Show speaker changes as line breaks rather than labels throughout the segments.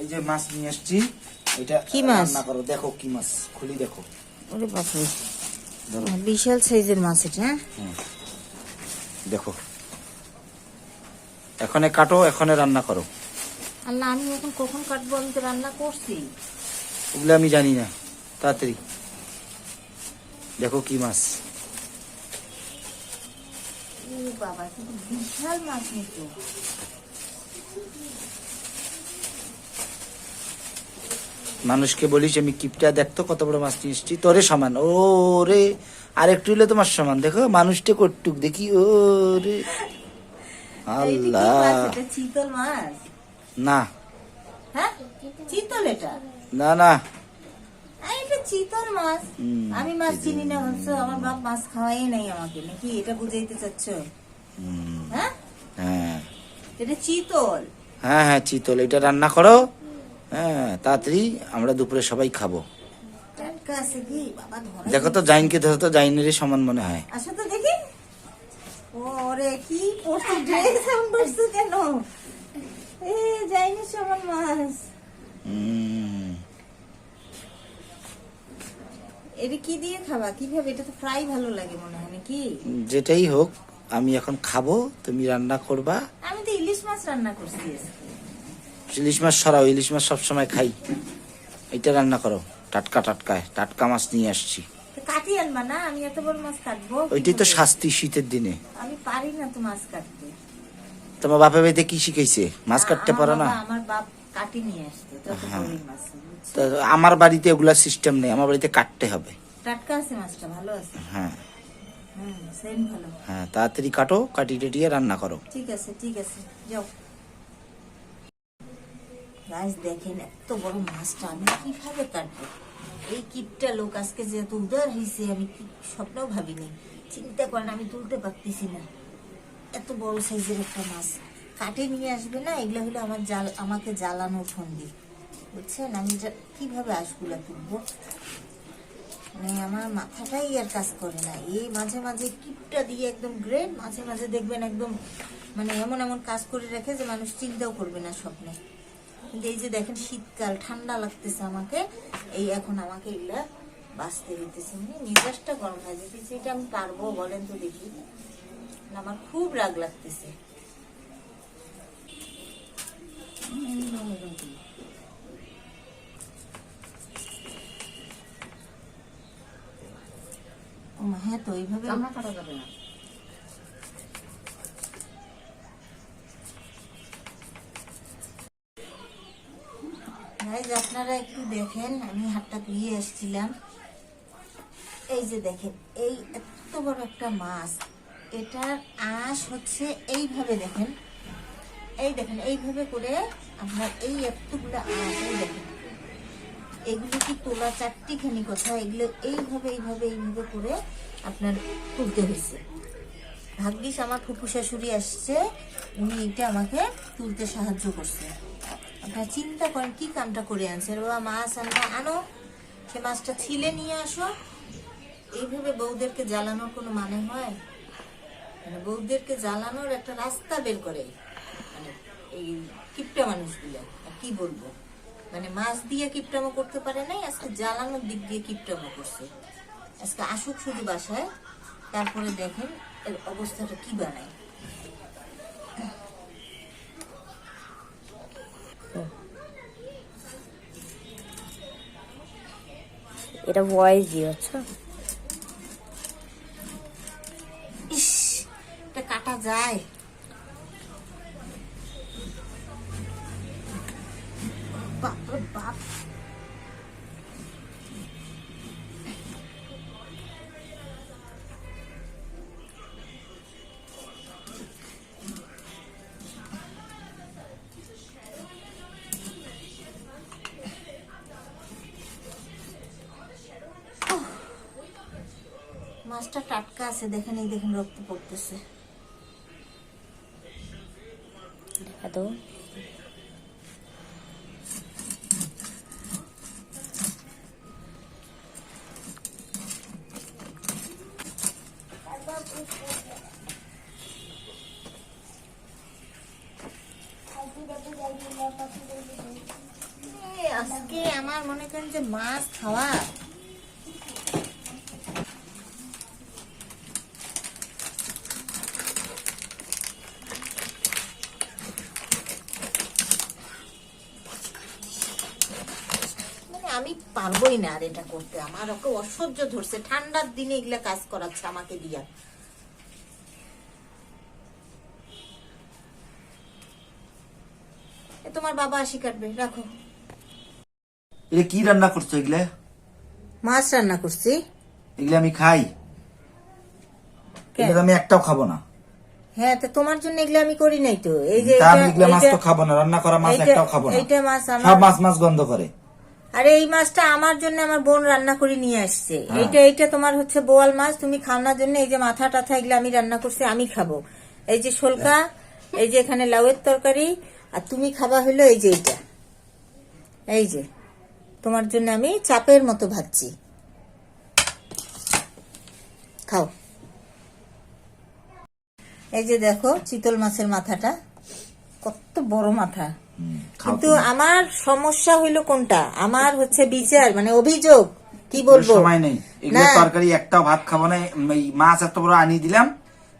এই যে মাছ নিয়ে আসছি এটা
কি মাছ?
রান্না করো দেখো কি মাছ খুলি দেখো।
ওরে বাপরে। বিশাল সাইজের মাছ এটা হ্যাঁ?
দেখো। এখনে কাটো এখনে রান্না করো।
আল্লাহ আমি এখন কখন কাটবো? আমি তো রান্না করছি।
ওগুলো আমি জানি না। তাড়াতাড়ি। দেখো কি মাছ।
বাবা বিশাল মাছ নিতো
মানুষকে বলিস আমি কিপটা দেখতো কত বড় মাছ নিয়ে এসছি তোরে সমান। ও রে আর একটু হলে তোমার সমান। দেখো মানুষটা কটুক দেখি ও রে? আল্লাহ। না।
হ্যাঁ?
না না।
এটা চিতল মাছ। আমি মাছ চিনি না ভাবছ আমার বাপ মাছ খাওয়াই নাই আমাকে নাকি এটা বুঝাইতে চাচ্ছ? হ্যাঁ?
হ্যাঁ।
এটা চিতল।
হ্যাঁ হ্যাঁ চিতল। এটা রান্না করো। হ্যাঁ তাড়াতাড়ি আমরা দুপুরে সবাই খাব। দেখো তো জাইনকে ধরো তো জাইনেরই সমান মনে হয়।
আসো তো দেখি। ওরে কি পড়ছো ড্রেস এমন পড়ছো কেন? এ যাইনি সমান মাছ। এটা কি দিয়ে খাবা? কীভাবে? এটা তো ফ্রাই ভালো লাগে মনে হয় নাকি?
যেটাই হোক আমি এখন খাব তুমি রান্না করবা।
আমি তো ইলিশ মাছ রান্না করছি।
ইলিশ মাছ সরাও ইলিশ মাছ সবসময় খাই। এটা রান্না করো। টাটকা টাটকা টাটকা মাছ নিয়ে আসছি।
কাটি আনবা না? আমি এত বড় মাছ কাটবো
ওইটাই তো শাস্তি শীতের দিনে।
আমি পারি না তো মাছ কাটতে।
তোমার বাপে বাড়িতে কি শিখাইছে? মাছ কাটতে পারো না?
আমার বাপ কাটি নিয়ে আসতো তত
হ্যাঁ। তো আমার বাড়িতে ওগুলা সিস্টেম নেই আমার বাড়িতে কাটতে হবে।
টাটকা আছে মাছটা ভালো আছে?
হ্যাঁ। হ্যাঁ তাড়াতাড়ি কাটো কাটি টেটিয়ে রান্না করো।
ঠিক আছে ঠিক আছে যাও। গাছ দেখেন, এত বড় মাছটা আমি কীভাবে কাটবো? এই কিপটা লোক আজকে যেহেতু উদার হয়েছে আমি কি স্বপ্নও ভাবিনি। চিন্তা করেন, আমি তুলতে পারতেছি না। এত বড় সাইজের একটা মাছ। কাটে নিয়ে আসবে না, এগুলো হলো আমার জাল, আমাকে জ্বালানো ফন্দি বুঝছেন? আমি এটা কীভাবে আঁশগুলা তুলবো? মানে আমার মাথাটাই আর কাজ করে না। এই মাঝে মাঝে কিপটা দিয়ে একদম গ্রেট, মাঝে মাঝে দেখবেন একদম মানে এমন এমন কাজ করে রাখে যে মানুষ চিন্তাও করবে না স্বপ্নে। কিন্তু এই যে দেখেন শীতকাল, ঠান্ডা লাগতেছে আমাকে। এই এখন আমাকে এগুলা বাঁচতে দিতেছে। মানে গরম হয়ে যেতেছে এটা আমি পারব বলেন তো দেখি। আমার খুব রাগ লাগতেছে। হ্যাঁ তো, এইভাবে আমরা কাটা যাবে না। গাইজ আপনারা একটু দেখেন, আমি হাতটা ধুয়ে এসেছিলাম। এই যে দেখেন, এই এত বড় একটা মাছ, এটার আঁশ হচ্ছে এইভাবে দেখেন। এই দেখেন, এইভাবে করে আপনার এই এতগুলো আঁশ, এই দেখেন। এগুলো কি তোলা চারটিখানি কথা? এগুলো এইভাবে এইভাবে এইভাবে করে আপনার তুলতে হয়েছে। ভাগ্যিস আমার ফুপু শাশুড়ি আসছে, উনি এটা আমাকে তুলতে সাহায্য করছে। আপনারা চিন্তা করেন কি কামটা করে আনছে। বাবা, মাছ আনবা আনো, সে মাছটা ছিলে নিয়ে আসো। এইভাবে বউদেরকে জ্বালানোর কোনো মানে হয়? মানে বউদেরকে জ্বালানোর একটা রাস্তা বের করে। মানে এই কিপটা মানুষগুলো কি বলব? মানে মাছ দিয়ে কিপটামো করতে পারে নাই, আজকে জ্বালানোর দিক দিয়ে কিপটামো করছে। আজকে আসুক শুধু বাসায়, তারপরে দেখেন এর অবস্থাটা কি বানায়।
এটা ভয়েস দিয়ে আচ্ছা।
এটা কাটা যায়। মাছটা টাটকা আছে দেখেন এই দেখেন রক্ত পড়তেছে।
দেখা দাও।
আজকে আমার মনে করেন যে মাছ খাওয়া মানে আমি পারবোই না আর এটা করতে। আমার ওকে অসহ্য ধরছে। ঠান্ডার দিনে এগুলা কাজ করাচ্ছে আমাকে দিয়া। তোমার বাবা আসি কাটবে রাখো।
এটা কি রান্না করছ এগুলা?
মাছ রান্না করছি।
এগুলা আমি খাই? এগুলো আমি একটাও খাব না।
হ্যাঁ তো তোমার জন্য এগুলো আমি করি নাই তো। এই যে
আমি এগুলা মাছ তো খাব না রান্না করা মাছ একটাও খাব না।
এইটা মাছ আমার-
সব মাছ মাছ গন্ধ করে।
আরে এই মাছটা আমার জন্য আমার বোন রান্না করে নিয়ে আসছে।
হ্যাঁ।
এইটা এইটা তোমার হচ্ছে বোয়াল মাছ তুমি খাওয়ানোর জন্য এই যে মাথা টাথা এগুলো আমি রান্না করছি আমি খাব। এই যে শোলকা এই যে এখানে লাউয়ের তরকারি আর তুমি খাবা হলো এই যে এইটা। এই যে তোমার জন্য আমি চাপের মতো ভাবছি খাও। এই যে দেখো চিতল মাছের মাথাটা কত বড় মাথা। কিন্তু আমার সমস্যা হইল কোনটা? আমার হচ্ছে বিচার মানে অভিযোগ। কি বলব?
সময় নেই। এগুলো তরকারি একটাও ভাত খাব না মাছ এত বড় আনিয়ে দিলাম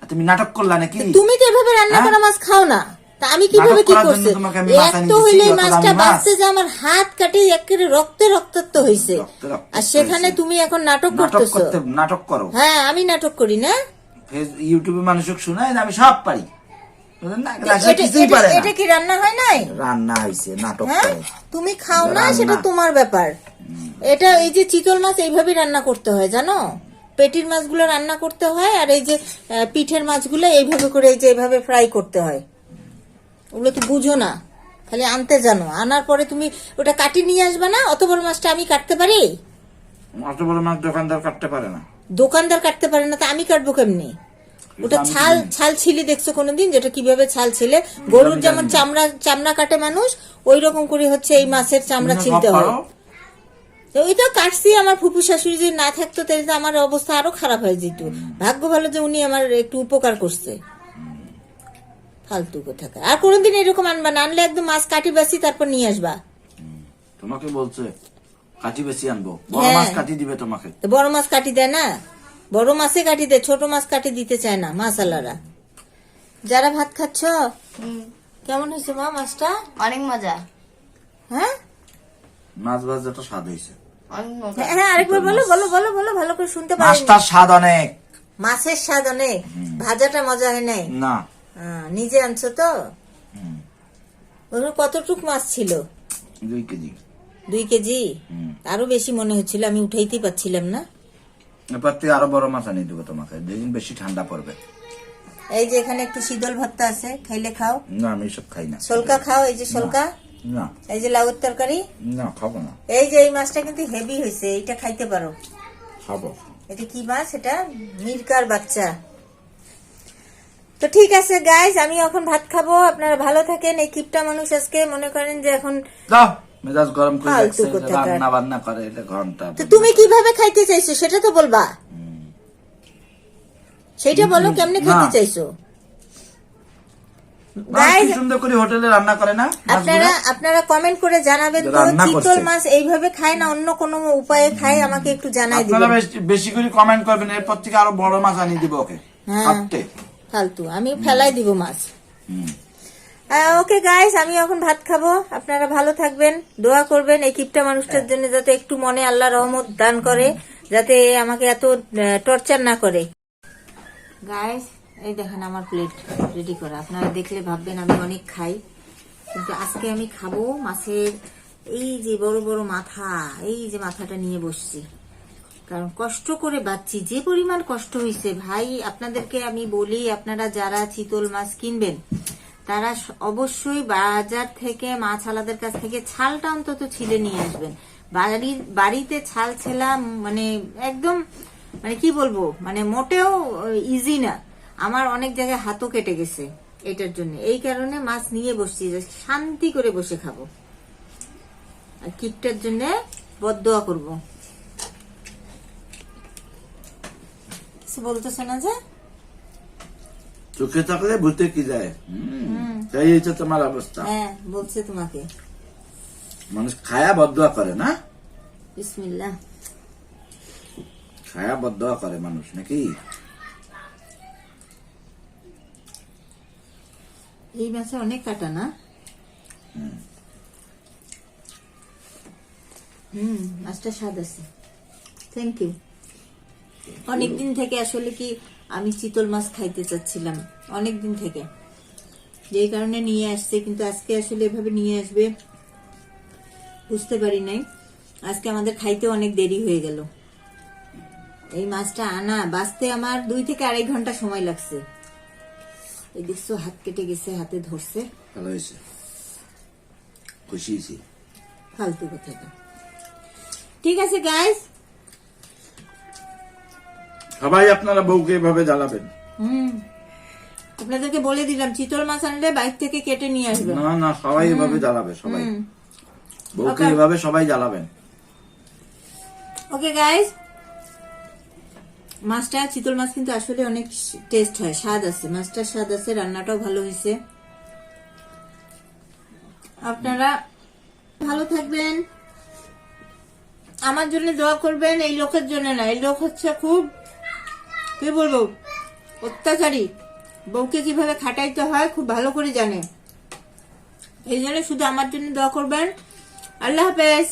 তুমি নাটক করলা নাকি?
তুমি তো এভাবে রান্না
হ্যাঁ?
করা মাছ খাও না। তা আমি কীভাবে কি করছি?
তোমাকে আমি মাছ
এক
আনিয়ে
তো
দিছি,
হইলে মাছটা
মাছ।
বাঁচতে যে আমার হাত কাটে একেবারে রক্তে রক্তাক্ত হয়েছে আর সেখানে তুমি এখন নাটক
নাটক
করতেছো?
নাটক করো।
হ্যাঁ আমি নাটক করি না?
ইউটিউবে মানুষকে শোনায় আমি সব পারি বুঝলেন না?
তো
আসলে
এটা- কি রান্না হয় নাই?
রান্না হয়েছে নাটক
হ্যাঁ? তুমি খাও না সেটা তোমার ব্যাপার। এটা এই যে চিতল মাছ এইভাবে রান্না করতে হয় জানো? পেটির মাছগুলো রান্না করতে হয় আর এই যে পিঠের মাছগুলো এইভাবে করে এই যে এইভাবে ফ্রাই করতে হয়। ওগুলো তো বুঝো না। খালি আনতে জানো। আনার পরে তুমি ওটা কাটি নিয়ে আসবে না? অত বড় মাছটা আমি কাটতে পারি?
অত বড় মাছ দোকানদার কাটতে পারে না।
দোকানদার কাটতে পারে না তা আমি কাটবো কেমনি? ওটা ছাল ছাল ছিলে দেখছ কোনোদিন? যেটা কীভাবে ছাল ছিলে? গরুর যেমন চামড়া চামড়া কাটে মানুষ ওই রকম করে হচ্ছে এই মাছের চামড়া ছিলতে হয়। তো ওই তো কাটছি আমার ফুপু শাশুড়ি যদি না থাকতো তাহলে আমার অবস্থা আরও খারাপ হয়ে যেত। ভাগ্য ভালো যে উনি আমার একটু উপকার করছে। ফালতু কোথাকার আর কোনোদিন এরকম আনবা না। আনলে একদম মাছ কাটি বাসি তারপর নিয়ে আসবা।
তোমাকে বলছে কাটি বেশি আনব। বড়
হ্যাঁ।
মাছ কাটি দিবে তোমাকে।
বড় মাছ কাটি দেয় না? বড় মাছে কাটি দেয় ছোট মাছ কাটি দিতে চায় না মাছ মাসালারা যারা ভাত খাচ্ছ? কেমন হয়েছে মা মাছটা?
অনেক মজা।
হ্যাঁ?
মাছ ভাজাটা স্বাদ হয়েছে।
হ্যাঁ হ্যাঁ, আরেকবার বলো বলো বলো বলো ভালো করে শুনতে পারি
মাছটার স্বাদ অনেক।
মাছের স্বাদ অনেক। ভাজাটা মজা হয় নাই?
না।
হ্যাঁ, নিজে আনছো তো? কতটুক মাছ ছিল?
দুই কেজি।
দুই কেজি? আরও বেশি মনে হচ্ছিল আমি উঠাইতে পারছিলাম না।
এরপর থেকে আরও বড় মাছ আনিয়ে দেবো তোমাকে যেদিন বেশি ঠান্ডা পড়বে।
এই যে এখানে একটু শীতল ভর্তা আছে খাইলে খাও।
না আমি এসব খাই না।
সলকা খাও এই যে সলকা
না।
এই যে লাউর তরকারি?
না খাব না।
এই যে এই মাছটা কিন্তু হেভি হয়েছে এইটা খাইতে পারো।
খাব।
এটা কি মাছ? এটা মিরকার বাচ্চা। তো ঠিক আছে গাইজ আমি এখন ভাত খাব আপনারা ভালো থাকেন এই কিপটা মানুষ আজকে মনে করেন যে এখন
মেজাজ গরম করে রাখছে, রান্না বান্না করে এটা
ঘণ্টা তুমি কীভাবে খাইতে চাইছো সেটা তো বলবা। সেটা বলো কেমনে খাইতে
না।
চাইছো?
মা কি
Guys,
সুন্দর করে হোটেলে রান্না করে না
আপনারা আপনারা কমেন্ট করে জানাবেন তো চিতল মাছ এইভাবে খায় না অন্য কোনো উপায়ে খায়? আমাকে একটু জানাই দিবেন।
বেশ- বেশি করে কমেন্ট করবেন এরপর থেকে আরও বড় মাছ আনিয়ে দিব ওকে।
হ্যাঁ। ফালতু আমি ফেলাই দিব মাছ।
হুম।
ওকে গাইস আমি এখন ভাত খাব। আপনারা ভালো থাকবেন দোয়া করবেন এই কিপটা মানুষটার জন্য যাতে একটু মনে আল্লাহ রহমত দান করে যাতে আমাকে এত টর্চার না করে। গাইস এই দেখেন আমার প্লেট রেডি করা। আপনারা দেখলে ভাববেন আমি অনেক খাই কিন্তু আজকে আমি খাব মাছের এই যে বড় বড় মাথা এই যে মাথাটা নিয়ে বসছি। কারণ কষ্ট করে বাচ্চি যে পরিমাণ কষ্ট হয়েছে ভাই আপনাদেরকে আমি বলি আপনারা যারা চিতল মাছ কিনবেন তারা অবশ্যই বাজার থেকে মাছ আলাদের কাছ থেকে ছালটা অন্তত ছিলে নিয়ে আসবেন। বাড়ির বাড়িতে ছাল ছেলা মানে একদম মানে কি বলব মানে মোটেও ইজি না। আমার অনেক জায়গায় হাতও কেটে গেছে এটার জন্য। এই কারণে মাছ নিয়ে বসছি শান্তি করে বসে খাব। আর কিপটার জন্য বদোয়া করব। বলতেছে না যে?
চোখে থাকলে ভূতে কি যায়। তাই হচ্ছে তোমার অবস্থা।
হ্যাঁ বলছে তোমাকে।
মানুষ খায়া বদয়া করে না?
বিসমিল্লাহ।
খায়া বদয়া করে মানুষ নাকি?
এই মাছে অনেক কাটা না? হুম। মাছটা স্বাদ আছে। থ্যাংক ইউ অনেকদিন থেকে আসলে কি আমি চিতল মাছ খাইতে চাচ্ছিলাম অনেক দিন থেকে। যেই কারণে নিয়ে আসছে কিন্তু আজকে আসলে এভাবে নিয়ে আসবে বুঝতে পারি নাই। আজকে আমাদের খাইতে অনেক দেরি হয়ে গেল। এই মাছটা আনা বাঁচতে আমার দুই থেকে আড়াই ঘণ্টা সময় লাগছে। এই দেখছ হাত কেটে গেছে হাতে ধরছে।
ভালো হয়েছে? খুশি হয়েছি?
ফালতু কথাটা। ঠিক আছে গাইস
সবাই আপনারা বউকে এভাবে জ্বালাবেন।
হুম। আপনাদেরকে বলে দিলাম চিতল মাছ আনলে বাইক থেকে কেটে নিয়ে আসবে।
না না সবাই এভাবে জ্বালাবে সবাই। বউকে এভাবে সবাই জ্বালাবেন।
ওকে গাইস মাছটা চিতল মাছ কিন্তু আসলে অনেক টেস্ট হয় স্বাদ আছে। মাছটার স্বাদ আছে রান্নাটাও ভালো হয়েছে। আপনারা ভালো থাকবেন। আমার জন্য দোয়া করবেন এই লোকের জন্য না এই লোক হচ্ছে খুব কি বলব? অত্যাচারী। বউকে কীভাবে খাটাইতে হয়, খুব ভালো করে জানে। এই জন্য শুধু আমার জন্য দোয়া করবেন। আল্লাহ হাফেজ।